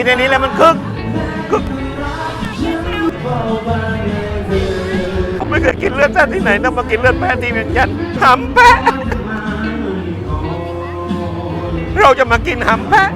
กินในนี้แล้วมันคึกคึกผมไม่เคยกินเลือดแพะที่ไหนต้องมากินเลือดแพะที่เวียงจันทร์หำแพะเราจะมากินหำแพะ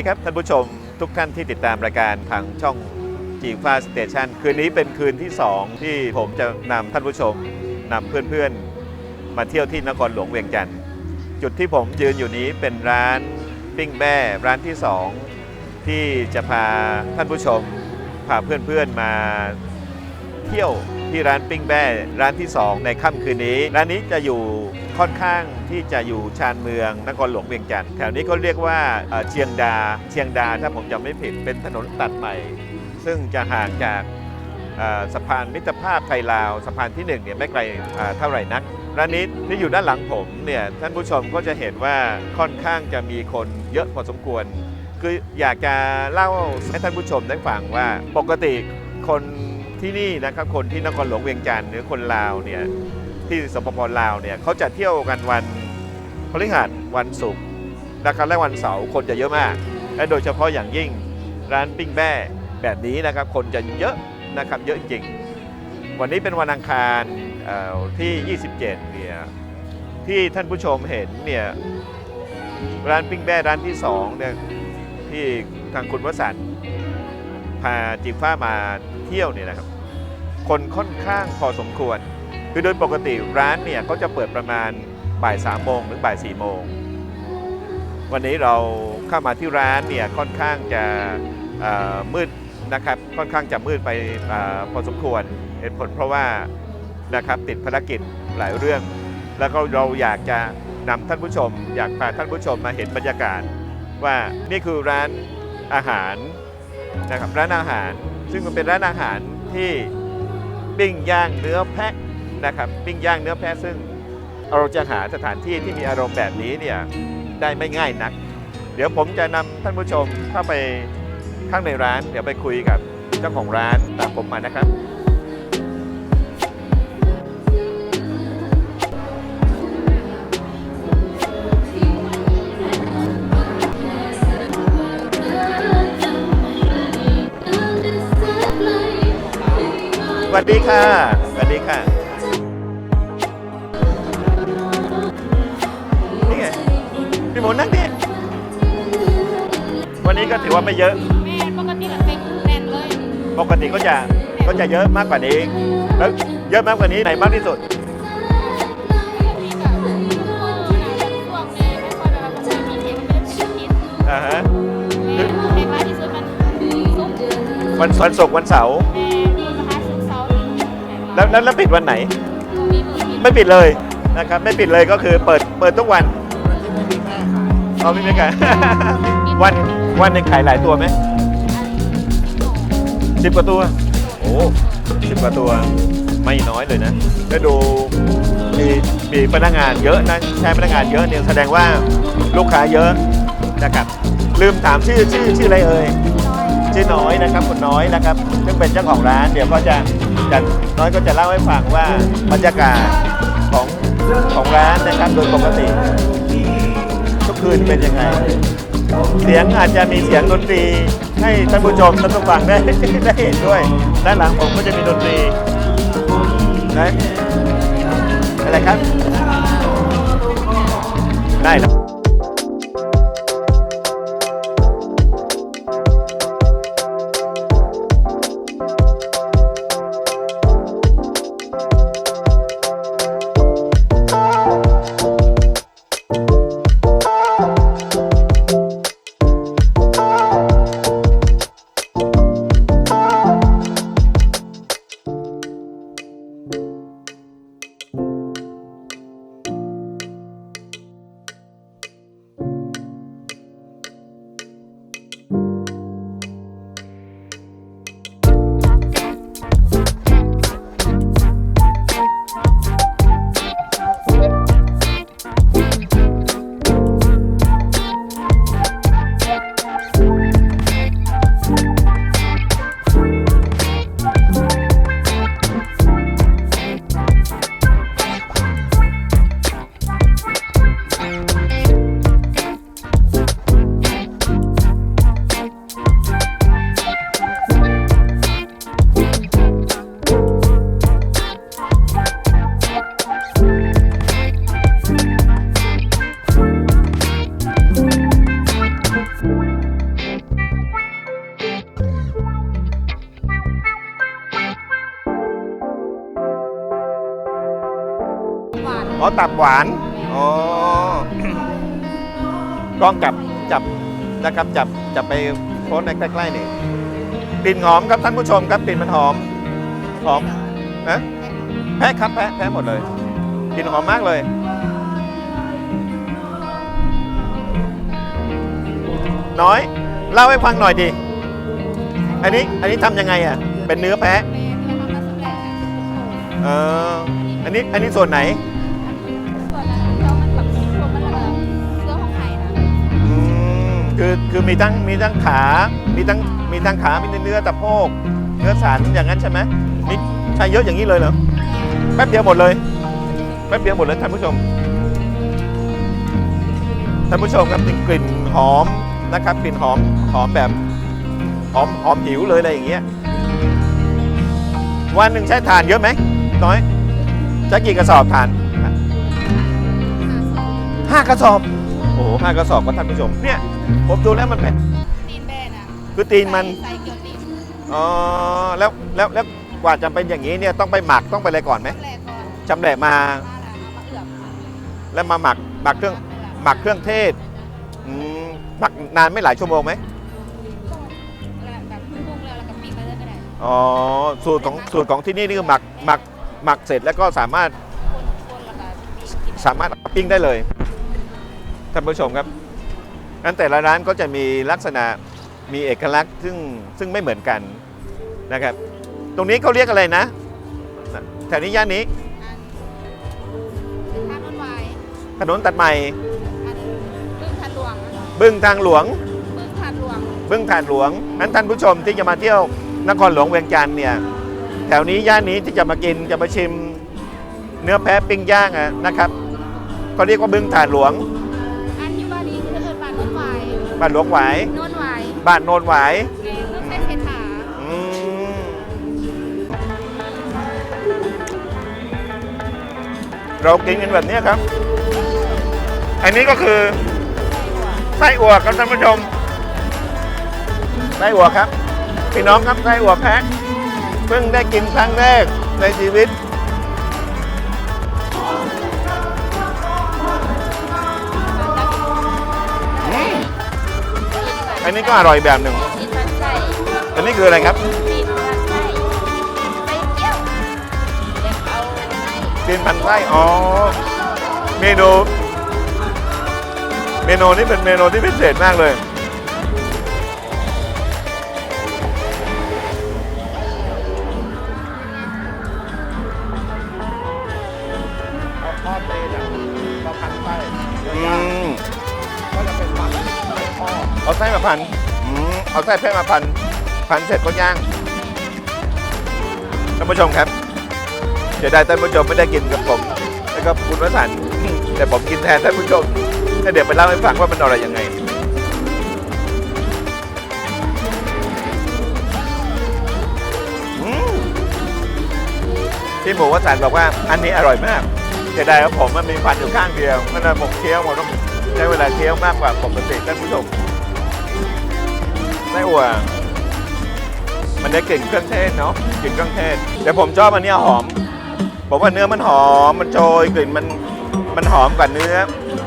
ดีครับท่านผู้ชมทุกท่านที่ติดตามรายการทางช่องจีฟ้าสเตชันคืนนี้เป็นคืนที่ 2 ที่ผมจะนำท่านผู้ชมนำเพื่อนๆ มาเที่ยวที่นครหลวงเวียงจันทร์จุดที่ผมยืนอยู่นี้เป็นร้านปิ้งแบ้ร้านที่ 2 ที่จะพาท่านผู้ชมพาเพื่อนๆมาเที่ยวที่ร้านปิ้งแบ้ร้านที่ 2 ในค่ำคืนนี้ ร้านนี้จะอยู่ ค่อนข้างที่จะอยู่ชานเมืองนครหลวงเวียงจันทร์แถวนี้เขาเรียกว่าเชียงดา เชียงดาถ้าผมจำไม่ผิดเป็นถนนตัดใหม่ ซึ่งจะห่างจากสะพานมิตรภาพไทยลาวสะพานที่หนึ่งเนี่ยไม่ไกลเท่าไหร่นักร้านนี้ที่อยู่ด้านหลังผมเนี่ยท่านผู้ชมก็จะเห็นว่าค่อนข้างจะมีคนเยอะพอสมควร คืออยากจะเล่าให้ท่านผู้ชมได้ฟังว่าปกติคนที่นี่นะครับคนที่นครหลวงเวียงจันทร์หรือคนลาวเนี่ย ที่สปปลาวเนี่ยเขาจะเที่ยวกันวันพฤหัสวันศุกร์นะครับและวันเสาร์คนจะเยอะมาก และโดยเฉพาะอย่างยิ่งร้านปิ้งแบ้แบบนี้นะครับคนจะเยอะนะครับเยอะจริง วันนี้เป็นวันอังคารเอ่อที่ 27 เนี่ยที่ท่านผู้ชมเห็นเนี่ยร้านปิ้งแบ้ร้านที่สองเนี่ยที่ทางคุณวสันพาจิฟ้ามาเที่ยวเนี่ยนะครับ คนค่อนข้างพอสมควร คือโดยปกติร้านเนี่ยเขาจะเปิดประมาณบ่ายสามโมงถึงบ่ายสี่โมง วันนี้เราเข้ามาที่ร้านเนี่ยค่อนข้างจะมืดนะครับค่อนข้างจะมืดไปอพอสมควรเหตุผลเพราะว่านะครับติดภารกิจหลายเรื่อง แล้วก็เราอยากจะนำท่านผู้ชม อยากพาท่านผู้ชมมาเห็นบรรยากาศ ว่านี่คือร้านอาหารนะครับร้านอาหาร ซึ่งมันเป็นร้านอาหารที่ปิ้งย่างเนื้อแพะ นะครับปิ้งย่างเนื้อแพะซึ่งเราจะหาสถานที่ที่มีอารมณ์แบบนี้เนี่ยได้ไม่ง่ายนัก เดี๋ยวผมจะนำท่านผู้ชมเข้าไปข้างในร้าน เดี๋ยวไปคุยกับเจ้าของร้านตามผมมานะครับสวัสดีค่ะ สวัสดีค่ะ พี่หมูนั่งดิวันนี้ก็ถือว่าไม่เยอะ แม่ปกติก็เป็นแน่นเลยปกติก็จะก็จะเยอะมากกว่านี้ แล้วเยอะมากกว่านี้ไหนมากที่สุดนี่ก็ช่วงนี้ไม่ค่อยแบบว่ามีเทปไม่ได้เป็นอาทิตย์อ่าฮะแม่เทปมากที่สุดมันซุกวันวันศุกร์วันเสาร์แม่มีประหารซุกเสาร์แล้วแล้วแล้วปิดวันไหนมีมือมีไม่ปิดเลยนะครับ ไม่ปิดเลยก็คือเปิดเปิดทุกวัน เอาไม่มีกันวันวันหนึ่งขายหลายตัวไหมสิบกว่าตัว โอ้สิบกว่าตัวไม่น้อยเลยนะแล้วดูมีมีพนักงานเยอะนะใช้พนักงานเยอะเนี่ยแสดงว่าลูกค้าเยอะนะครับ ลืมถามชื่อชื่อชื่ออะไรเอ่ยชื่อน้อยนะครับคุณน้อยนะครับซึ่งเป็นเจ้าของร้าน เดี๋ยวก็จะจะน้อยก็จะเล่าให้ฟังว่าบรรยากาศของของร้านนะครับโดยปกติทุก คืนเป็นยังไง เสียงอาจจะมีเสียงดนตรีให้ท่านผู้ชมท่านผู้ฟังได้ได้เห็นด้วย ด้านหลังผมก็จะมีดนตรีนะอะไรครับ ได้แล้ อ๋อตับหวาน อ๋อ กล้องจับจับนะครับจับจับไปโพสต์ในใกล้ๆนี่กลิ่นหอมครับท่านผู้ชมครับกลิ่นมันหอมหอมนะแพ้ครับแพ้แพ้หมดเลยกลิ่นหอมมากเลย น้อยเล่าให้ฟังหน่อยดิอันนี้อันนี้ทำยังไงอะเป็นเนื้อแพะเป็นเนื้อความรักสำเร็จนะเอออันนี้อันนี้ส่วนไหน คือคือมีทั้งมีทั้งขา มีทั้งมีทั้งขา มีทั้งเนื้อตะโพก เนื้อสันอย่างนั้นใช่ไหมมีใช้เยอะอย่างนี้เลยเหรอ แป๊บเดียวหมดเลย แป๊บเดียวหมดเลยท่านผู้ชม ท่านผู้ชมครับกลิ่นหอมนะครับ กลิ่นหอมหอมแบบหอมหอมหิวเลยอะไรอย่างเงี้ย วันหนึ่งใช้ทานเยอะไหมน้อยใช้กี่กระสอบทานห้ากระสอบ โอ้โหห้ากระสอบก็ท่านผู้ชม เนี่ย ผมดูแล้วมันเป็นตีนแบนอะคือตีนมัน ใส่เกลือตีนอ๋อ แล้วแล้วแล้วกว่าจะเป็นอย่างนี้เนี่ยต้องไปหมักต้องไปอะไรก่อนไหมแรกก่อนจำแหละมามาแล้วเอามาเอือบแล้วมาหมักหมักเครื่องหมักเครื่องเทศอืมหมักนานไม่หลายชั่วโมงไหมแบบปรุงแล้วแล้วก็ปีกไปเลยก็ได้อ๋อ สูตรของสูตรของที่นี่นี่คือหมักหมักหมักเสร็จแล้วก็สามารถคนคนแล้วก็กินสามารถปิ้งได้เลยท่านผู้ชมครับ งั้นแต่ละร้านก็จะมีลักษณะมีเอกลักษณ์ซึ่งซึ่งไม่เหมือนกันนะครับ ตรงนี้เขาเรียกอะไรนะแถวนี้ย่านนี้อันทานนวายถนนตัดใหม่อันบึ้งทันหลวงบึ้งทางหลวงบึ้งทันหลวง บึ้งถาดหลวงนั้นท่านผู้ชมที่จะมาเที่ยวนครหลวงเวียงจันทร์เนี่ยแถวนี้ย่านนี้ที่จะมากินจะมาชิมเนื้อแพะปิ้งย่างอะนะครับเขาเรียกว่าบึ้งถาดหลวง บ้านหลวงหวายนวลวายบ้านโนนหวายแกงต้องใช้เศษขาอืมเรากินกันแบบนี้ครับ อันนี้ก็คือไส้อั่วครับท่านผู้ชมไส้อั่วครับ พี่น้องครับไส้อั่วแพะเพิ่งได้กินครั้งแรกในชีวิต นนี้ก็อร่อยแบบหนึ่งตีนพันไส้อันนี้คืออะไรครับตีนพันไส้ไส้เกี๊ยวเด็กเอาไส้กินพันไส้อ๋อ เมนู เมนูนี้เป็นเมนูที่พิเศษมากเลย มาพันอืมเอาไส้แพะมาพัน พันเสร็จก็ย่าง ท่านผู้ชมครับ เดี๋ยวได้ท่านผู้ชมไม่ได้กินกับผม แล้วก็คุณวสันต์แต่ผมกินแทนท่านผู้ชมแล้วเดี๋ยวไปเล่าให้ฟังว่ามันอร่อยยังไง อืมพี่หมูวสันต์บอกว่าอันนี้อร่อยมากเสียดายว่าผมมันมีฟันอยู่ข้างเดียวมันเลยผมเคี้ยวผมต้องใช้เวลาเคี้ยวมากกว่าปกติท่านผู้ชม ไส้อั่วมันได้กลิ่นเครื่องเทศเนาะกลิ่นเครื่องเทศแต่ผมชอบอันเนี้ยหอมผมว่าเนื้อมันหอมมันโชยกลิ่นมันมันหอมกว่าเนื้อ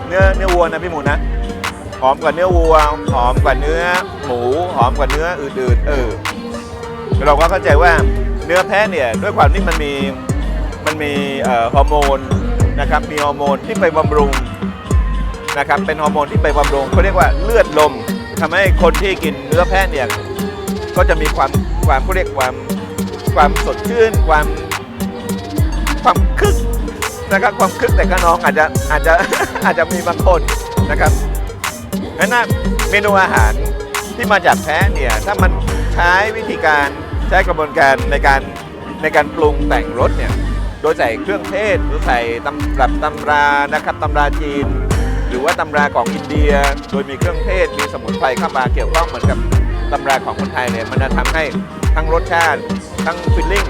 เนื้อเนื้อวัวนะพี่หมูนะหอมกว่าเนื้อวัวหอมกว่าเนื้อ หมูหอมกว่าเนื้ออื่นๆเออเราก็เข้าใจว่าเนื้อแพะเนี่ยด้วยความที่มันมีมันมีฮอร์โมนนะครับมีฮอร์โมนที่ไปบำรุงนะครับเป็นฮอร์โมนที่ไปบำรุงเขาเรียกว่าเลือดลม ทำให้คนที่กินเนื้อแพะเนี่ยก็จะมีความความเขาเรียกความความสดชื่น ความความคึกนะครับความคึกแต่ก็น้องอาจจะอาจจะอาจจะมีบางคนนะครับงั้นนะเมนูอาหารที่มาจากแพะเนี่ยถ้ามันใช้วิธีการใช้กระบวนการในการในการปรุงแต่งรสเนี่ยโดยใส่เครื่องเทศหรือใส่ตำรับตำรานะครับตำราจีน รือว่าตำราของอินเดีย โดยมีเครื่องเทศมีสมุนไพรเข้ามาเกี่ยวข้องเหมือนกับตำราของคนไทยเนี่ยมันจะทำให้ทั้งรสชาติ ทั้งฟิลลิ่ง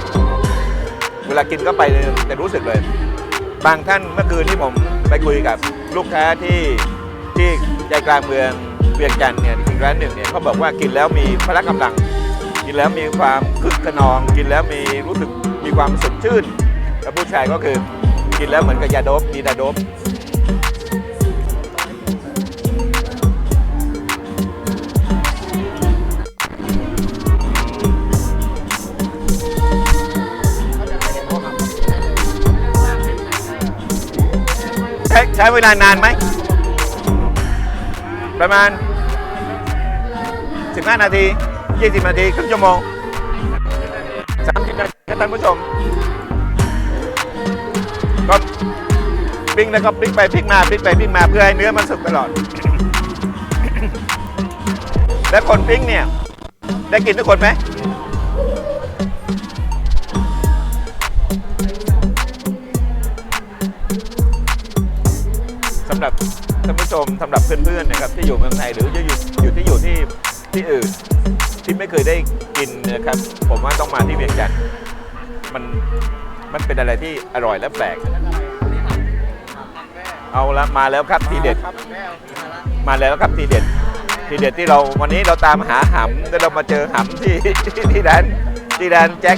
เวลากินก็ไปจะรู้สึกเลย บางท่านเมื่อคืนที่ผมไปคุยกับลูกค้าที่ที่ใจกลางเมืองเวียงจันทร์เนี่ยอีกร้านหนึ่งเนี่ยเขาบอกว่ากินแล้วมีพละกำลัง กินแล้วมีความคึกขนอง กินแล้วมีรู้สึกมีความสดชื่นแล้วผู้ชายก็คือกินแล้วเหมือนกับยาโดบมียาโดบ ใช้เวลานานไหม ประมาณ 15 นาที 20 นาทีครึ่งชั่วโมง 30 นาทีครับท่านผู้ชม ก็ปิ้งแล้วก็พลิกไปพลิกมาพลิกไปพลิกมาเพื่อให้เนื้อมันสุกตลอด และคนปิ้งเนี่ย ได้กินทุกคนไหม หรับท่านผู้ชมสำหรับเพื่อนๆนะครับที่อยู่เมืองไทยหรืออยู่อยู่ที่อยู่ที่ที่อื่นที่ไม่เคยได้กินนะครับ ผมว่าต้องมาที่เวียงจันทร์มันมันเป็นอะไรที่อร่อยและแปลก เอาละมาแล้วครับทีเด็ดครับแม่มาแล้วครับทีเด็ด ทีเด็ดที่เราวันนี้เราตามหาหำแล้วเรามาเจอหำที่ที่ร้านที่ร้านแจ็ค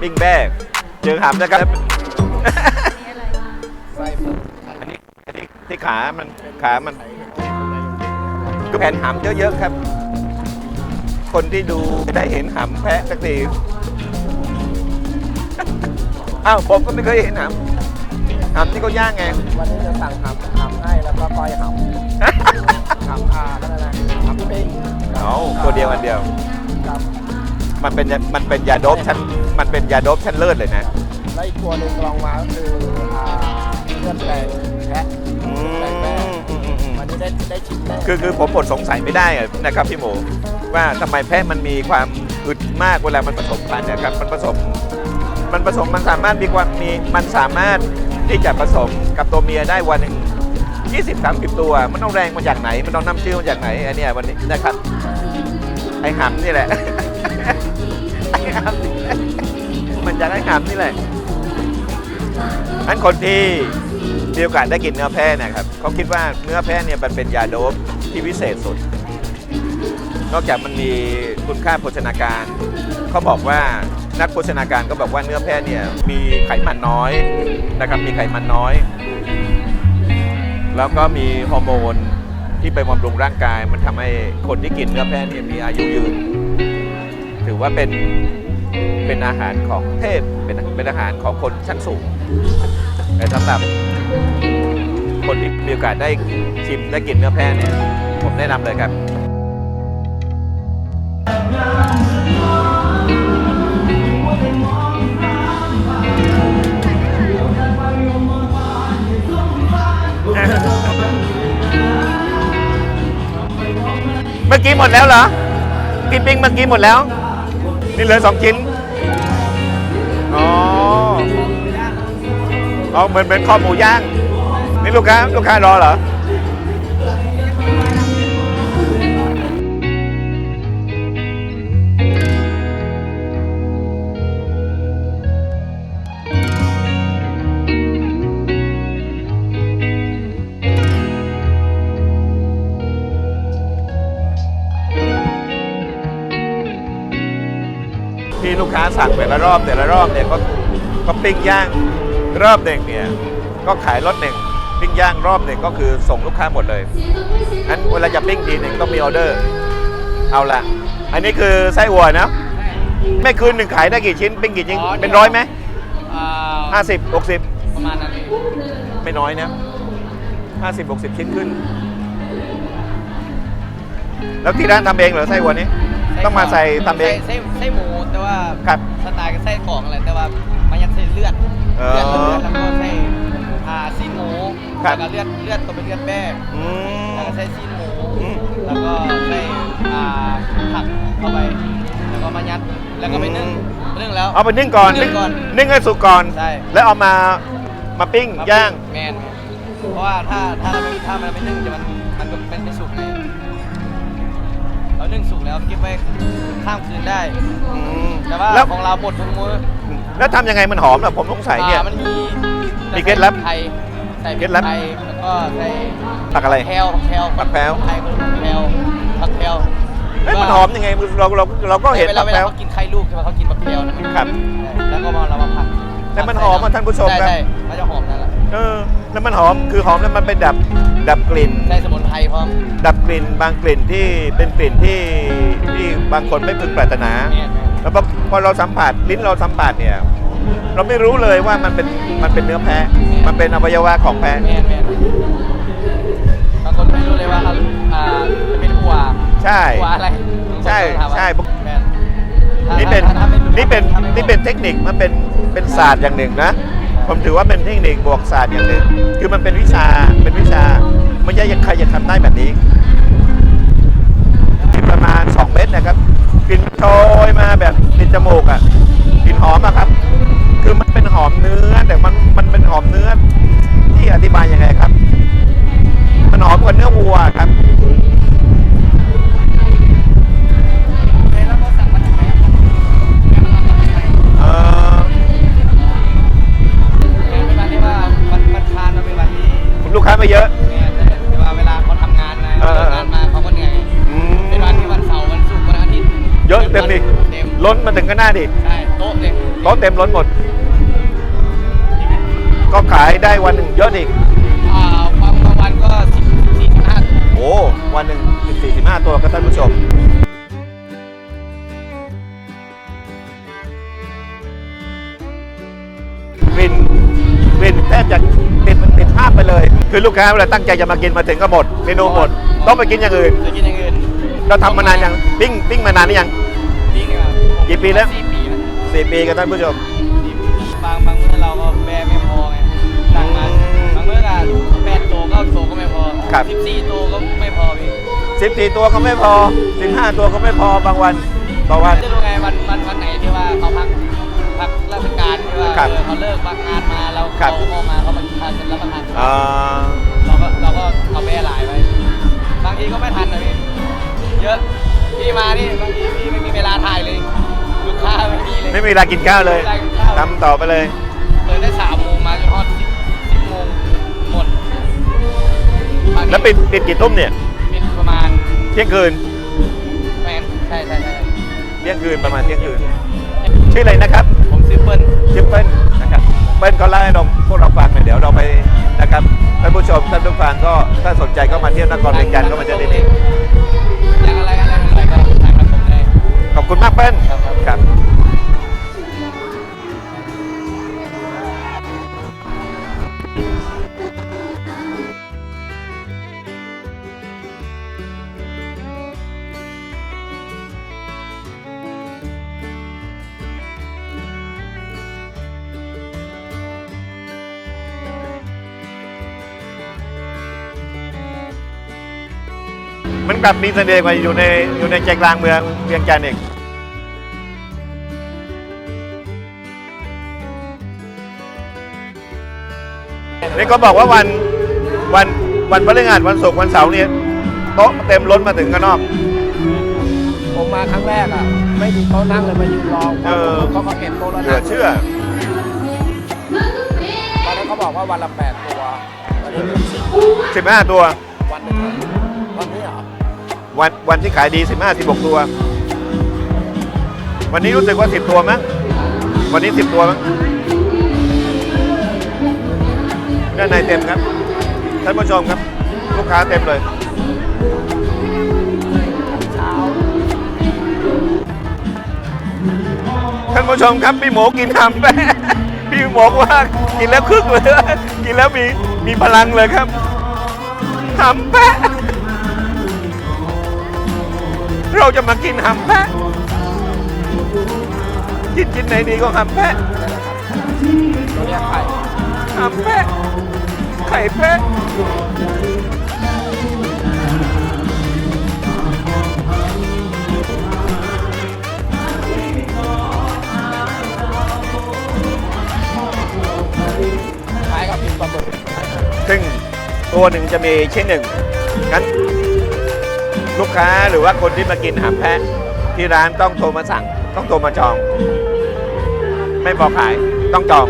ปิ้งแบ้เจอหำนะครับ ที่ขามันขามันก็แผ่นหำเยอะๆครับ คนที่ดูได้เห็นหำแพะสักทีอ้าวผมก็ไม่เคยเห็นหำหำที่เขาย่างไง วันนี้จะสั่งหำหำให้แล้วก็ก้อยหำหำอาก็ได้นะหำปิ้งเอาตัวเดียวอันเดียว ครับมันเป็นมันเป็นยาโดบชั้นมันเป็นยาโดบชั้นเลิศเลยนะ แล้วอีกตัวหนึ่งลองมาก็คืออ่าเลือดแปลง ได้ได้ชิมแน่คือคือผมอดสงสัยไม่ได้อะนะครับพี่หมูว่าทำไมแพะมันมีความอึดมากเวลามันผสมพันธุ์นะครับมันผสม มันผสมมันสามารถมีความมีมันสามารถที่จะผสมกับตัวเมียได้วันหนึ่ง20 30 ตัว มันต้องแรงมาจากไหน มันต้องน้ำเชื่อมาจากไหนอันเนี้ยวันนี้นะครับไอ้หำนี่แหละ ไอ้หำนี่แหละมันจากไอ้หำนี่แหละอันคนที่ มีโอกาสได้กินเนื้อแพะเนะครับเขาคิดว่าเนื้อแพะเนี่ยมันเป็นยาโดบที่พิเศษสุด นอกจากมันมีคุณค่าโภชนาการเขาบอกว่านักโภชนาการก็บอกว่าเนื้อแพะเนี่ยมีไขมันน้อยนะครับมีไขมันน้อย แล้วก็มีฮอร์โมนที่ไปบำรุงร่างกาย มันทำให้คนที่กินเนื้อแพะเนี่ยมีอายุยืน ถือว่าเป็นเป็นอาหารของเทพเป็นเป็นอาหารของคนชั้นสูงแต่สำหรับ คนที่มีโอกาสได้ชิมได้กินเนื้อแพะเนี่ยผมแนะนำเลยครับเมื่อกี้หมดแล้วเหรอกินปิ้งเมื่อกี้หมดแล้ว นี่เหลือสองชิ้น อ๋ออ๋อเหมือนเหมือนคอหมูย่าง นี่ลูกค้าลูกค้ารอเหรอที่ลูกค้าสั่งแต่ละรอบแต่ละรอบเนี่ยก็ก็ปิ้งย่างรอบหนึ่งเนี่ยก็ขายรถหนึ่งปิ้ง ย่างรอบหนึ่งก็คือส่งลูกค้าหมดเลยงั้นเวลาจะปิ้งทีหนึ่งต้องมีออเดอร์ เอาละอันนี้คือไส้อั่วนะไม่คืนหนึ่งขายได้กี่ชิ้นปิ้งกี่ชิ้นเป็นร้อยไหมอ่าห้าสิบหกสิบประมาณนั้นเองไม่น้อยนะห้าสิบหกสิบชิ้นขึ้น แล้วที่ร้านทำเองเหรอไส้อั่วนี้ ต้องมาใส่ทำเองไส้ไส้ไส้หมูแต่ว่าครับสไตล์ก็ไส้ของอะไรแต่ว่ามันยังใส่เลือดเออเลือดเลือดแล้วก็ใส่อ่าซีนหมูครับ แล้วก็เลือดเลือดตัวเป็นเลือดแป้อืมแล้วก็ใส่ซีนหมูอืม แล้วก็ใส่อ่าผักเข้าไป แล้วก็มายัดแล้วก็ไปนึ่งไปนึ่งแล้ว เอาไปนึ่งก่อนนึ่งก่อนนึ่งให้สุกก่อน ใช่ แล้วเอามามาปิ้งมย่าง แมนเพราะว่าถ้าถ้าเราไม่ถ้ามันไม่นึ่งจะมันมันก็เป็นไม่สุกไงเรานึ่งสุกแล้วเก็บไว้ข้ามคืนได้ อืมแต่ว่าแล้วของเราบดทุกมื้อแล้วทำยังไงมันหอมล่ะผมสงสัยเนี่ย อ่ามันมีมีเคล็ดลับ ไทยใส่พเคริล็กดลับ ไทยแล้วก็ใส่ผักอะไร แพรวผักแพรวผักแพรว ไทยก็ผักแพรวผักแพรวเอ้ยมันหอมยังไงเราเราเราก็เห็นเวลาผักเวแพรลาวเขากินไข่ลูกใช่ไหมเขากินผักแพรวนะมันครับใช่แล้วก็มาเรามาผัดแต่มันหอมอะท่านผู้ชมครับ ใช่ใช่มันจะหอมนั่นแหละเออแล้วมันหอมคือหอมแล้วมันเป็นดับดับกลิ่นใช่สมุนไพรพร้อมดับกลิ่นบางกลิ่นที่เป็นกลิ่นที่ที่บางคนไม่พึงปรารถนา เนี่ย แล้วพอพอเราสัมผัสลิ้นเราสัมผัสเนี่ย เราไม่รู้เลยว่ามันเป็นมันเป็นเนื้อแพะ มันเป็นอวัยวะของแพะ แม่นแม่นบางคนไม่รู้เลยว่าอ่าจะเป็นหัวใช่ หัวอะไรใช่ใช่แม่นถ้านี่เป็นถ้าถ้าไม่รู้นี่เป็นถ้าไม่นี่เป็นเทคนิคมันเป็นเป็นศาสตร์อย่างหนึ่งนะ ผมถือว่าเป็นเทคนิคบวกศาสตร์อย่างหนึ่งคือมันเป็นวิชาเป็นวิชา โต๊ะเต็มล้นหมด ก็ขายได้วันหนึ่งเยอะดิอ่าบางบางวันก็สิบสี่สิบห้าโอ้วันหนึ่งสิบสี่สิบห้าตัวครับท่านผู้ชมกลิ่นกลิ่นแทบจะติดมันติดภาพไปเลย คือลูกค้าเวลาตั้งใจจะมากินมาถึงก็หมดเมนูหมด ต้องไปกินอย่างอื่น จะกินอย่างอื่นเราทำมานานยังปิ้งปิ้งมานานหรือยัง จริงครับกี่ปีแล้ว สี่ปีแล้ว สี่ปีครับท่านผู้ชม บางบางมื้อเราก็แบร์ไม่พอไงสั่งมาอืมบางมื้อก็แปดโตเก้าโตก็ไม่พอครับ สิบสี่โตก็ไม่พอพี่สิบสี่ตัวก็ไม่พอสิบห้าตัวก็ไม่พอบางวันต่อวัน จะดูไงวันวันวันไหนที่ว่าเขาพักพักราชการที่ว่าครับเออเขาเลิกบางงานมาแล้วครับเขาออกมาเขามาทานกันรับประทานอ่าเราก็เราก็เอาแบร์หลายไว้บางทีก็ไม่ทันนะพี่เยอะพี่มานี่บางทีพี่ไม่มีเวลาถ่ายเลย ลูกค้าไม่มีเลยไม่มีเวลากินข้าวเลยไม่มีวากินข้าวทำต่อไปเลย เปิดได้สามโมงมาจนทอดสิบสิบโมงหมดบางทีแล้วปิดปิดกี่ทุ่มเนี่ย ปิดประมาณเที่ยงคืน แมนใช่ใช่ใช่เที่ยงคืนประมาณเที่ยงคืน ชื่ออะไรนะครับผมซื้อเปิ้ลชื่อเปิ้ลนะครับ เปิ้ลก็เล่าให้เราพวกเราฟังหน่อยเดี๋ยวเราไปนะครับท่านผู้ชมท่านผู้ฟังก็ถ้าสนใจก็มาเที่ยวนครเวียงจันทร์ก็มาเจอที่นี่อ อบคุณมากเปิ้ลครับครับครับมันกลับมีเสน่ห์กว่าอยู่ในอยู่ในใจกลางเมืองเวียงจันทร์อีก นี่ก็บอกว่าวันวันวันพฤหัสวันศุกร์วันเสาร์เนี่ยโต๊ะเต็มล้นมาถึงข้างนอก ผมมาครั้งแรกอะ ไม่มีโต๊ะนั่งเลยมายืนรอเออ เขาก็เก็บโต๊ะแล้วเหลืนั่องเชื่อ ตอนนั้นเขาบอกว่าวันละแปดตัววันนี้เป็นสิบ15 ตัว วันหนึ่งอะวันนี้เหรอวันวันที่ขายดี 15 16 ตัว วันนี้รู้สึกว่า 10 ตัวมั้งวันนี้ 10 ตัวมั้ง ด้านในเต็มครับ ท่านผู้ชมครับ ลูกค้าเต็มเลย ท่านผู้ชมครับพี่หมูกินหำแปะพี่หมูบอกว่ากินแล้วคึกเลยกินแล้วมีมีพลังเลยครับหำแปะเราจะมากินหำแปะกินกินไหนดีก็หำแปะตัวเนี้ยไข่ หำแปะไข่แปะคล้ายกับพิมพ์ปลาหมึกซึ่งตัวหนึ่งจะมีชิ้นหนึ่งงั้นลูกค้าหรือว่าคนที่มากินหำแพะที่ร้านต้องโทรมาสั่ง ต้องโทรมาจอง ไม่พอขายต้องจอง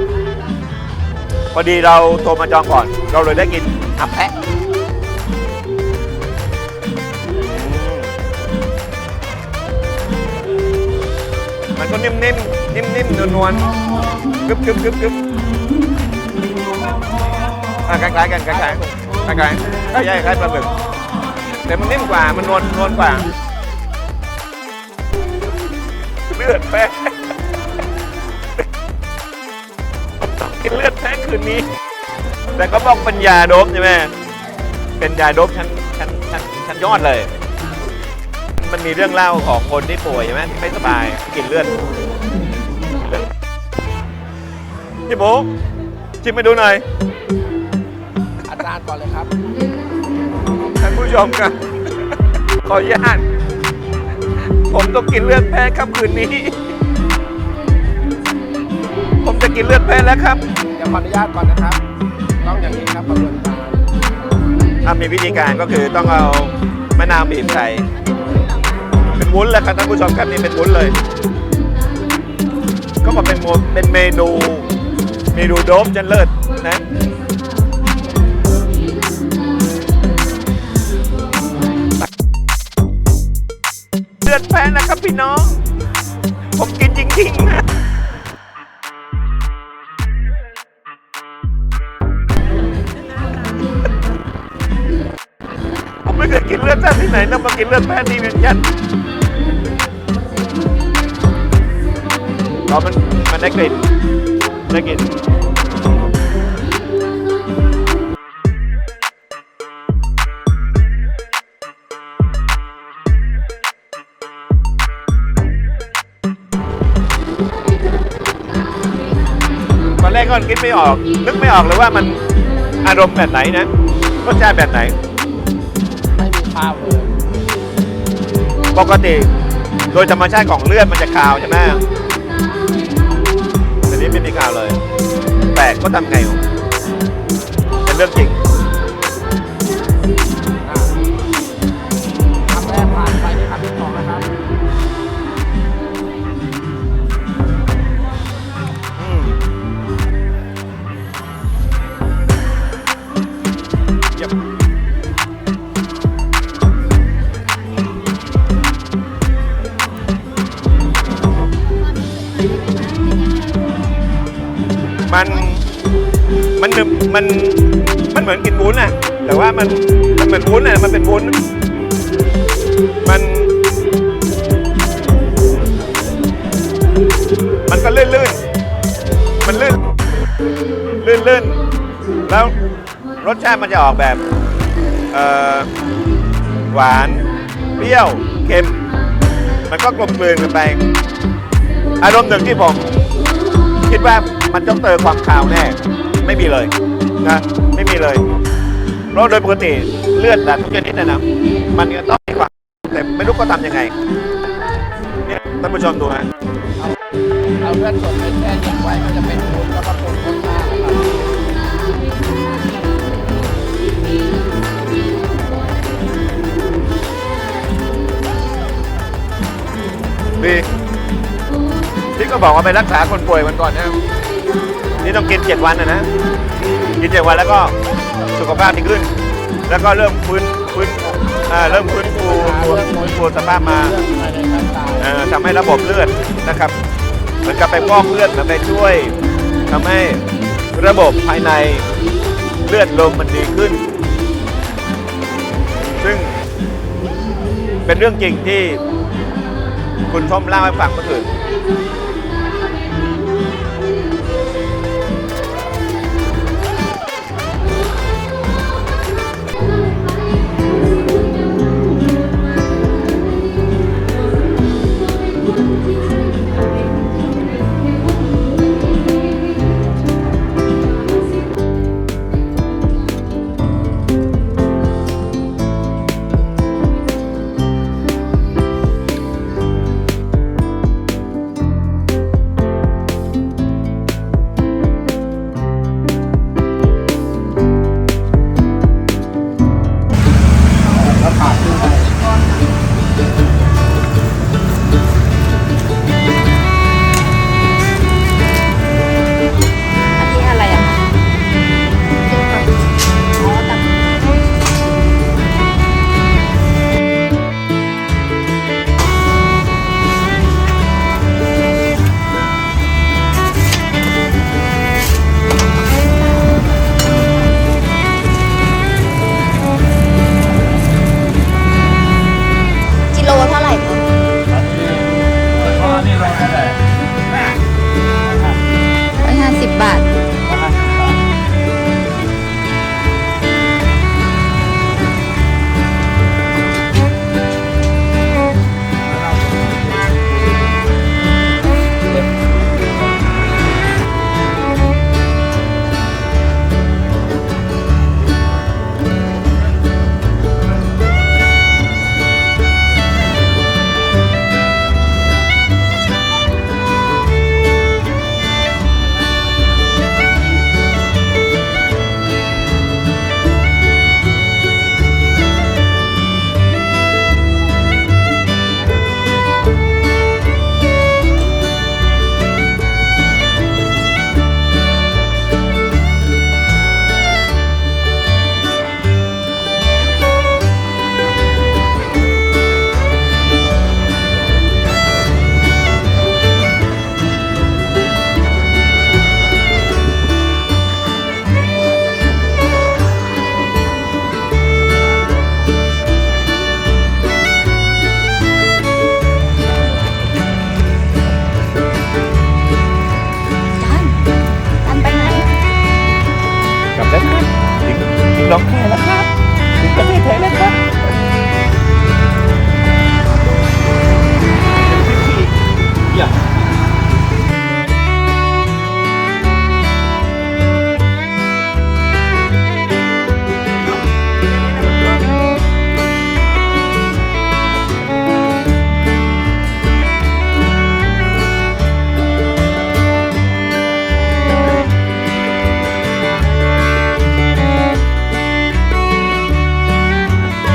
พอดีเราโทรมาจองก่อน เราเลยได้กินหำแพะอืมมันก็นิ่มๆ นิ่มๆ นวลๆกึบกึบกึบกึบอะคล้ายๆกันคล้ายๆคล้ายๆคล้ายๆคล้ายๆคล้ายๆปลาหมึกแต่มันนิ่มกว่า มันนวลนวลกว่า เลือดแพ้ต้องกินเลือดแพ้ คืนนี้ แต่ก็บอกเป็นยาโดบใช่ไหมเป็นยาโดบชั้นชั้นชั้นชั้นยอดเลย มันมีเรื่องเล่าของคนที่ป่วยใช่ไหมที่ไม่สบายกินเลือดเลือดพี่หมูชิมมาดูหน่อย อาจารย์ก่อนเลยครับท่านผู้ชมครับขออนุญาตผมต้องกินเลือดแพ้ครับคืนนี้ ผมจะกินเลือดแพ้แล้วครับเดี๋ยวข ออนุญาตก่อนนะครับ ต้องอย่างนี้ครับประบวนการถ้ามีวิธีการก็คือต้องเอามะนาวบีบใส่เป็นวุ้นแล้วครับท่านผู้ชมครับนี่เป็นวุ้นเลย ก็มาเป็นโมเป็นเมนูเมนูโดบจันเลิศนะ ที่ไหนต้องมากินเลือดแพะที่เวียงจันทร์ก็มันมันได้กลิ่นได้กลิ่นตอนแรกก็คิดไม่ออก นึกไม่ออกเลยว่ามันอารมณ์แบบไหนนะรสชาติแบบไหน ภาพเลย ปกติโดยธรรมชาติของเลือดมันจะขาวใช่ไหมแต่นี้ไม่มีขาวเลย แปลกก็ทำไงเป็นเรื่องจริง นหนึบมันมันเหมือนกินวุ้นอะแต่ว่ามันมันเหมือนวุ้นอะมันเป็นวุ้น มัน มันก็ลื่นๆมันลื่นลื่นลื่นแล้วรสชาติมันจะออกแบบเอ่อหวานเปรี้ยวเค็ม มันก็กลมกลืนกันไป อารมณ์หนึ่งที่ผมคิดว่ามันต้องเติมความคาวแน่ ไม่มีเลยนะไม่มีเลย เพราะโดยปกติเลือดแต่ทุกชนิดนะนะมันก็ต้องมีความแต่ไม่รู้ก็ทำยังไงเนี่ยท่านผู้ชมดูฮะเอาเลือดสดไปแช่เย็นไว้มันจะเป็นวุ้นแล้วก็ปรุงรสชาตินะครับดีที่ก็บอกว่าไปรักษาคนป่วยวันก่อนนะ นี่ต้องกินเจ็ดวันนะนะกินเจ็ดวันแล้วก็สุขภาพดีขึ้น แล้วก็เริ่มฟื้นฟื้นอ่าเริ่มฟื้นฟูฟื้นฟูสภาพมาเอ่อทำให้ระบบเลือดนะครับมือนกับไปฟอกเลือดมันไปช่วยทำให้ระบบภายในเลือดลมมันดีขึ้น ซึ่งเป็นเรื่องจริงที่คุณส้มเล่าให้ฟังเมื่อคืน